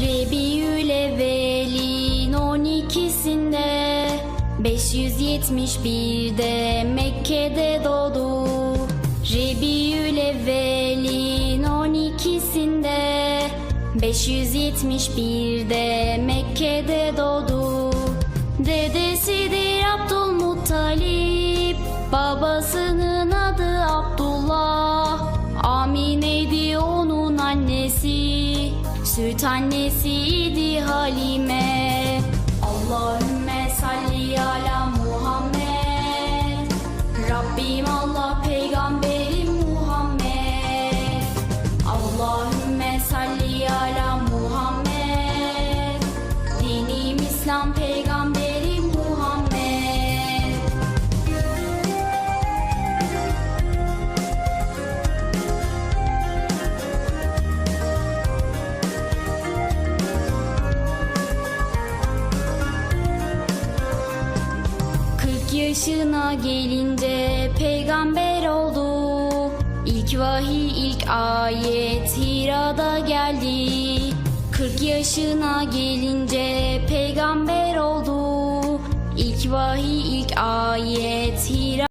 Rebiül evvelin 12'sinde 571'de Mekke'de doğdu. Rebiül evvelin 12'sinde 571'de Mekke'de doğdu. Dedesidir Abdülmuttalip Babasının adı Abdullah. Amine'ydi onun annesi Süt annesiydi Halime. Allahümme salli ala Muhammed. Rabbim Allah peygamberim Muhammed. Allahümme salli ala Muhammed. Dinim İslam peygamberim yaşına gelince peygamber oldu. İlk vahiy ilk ayet Hira'da geldi. Kırk yaşına gelince peygamber oldu. İlk vahiy ilk ayet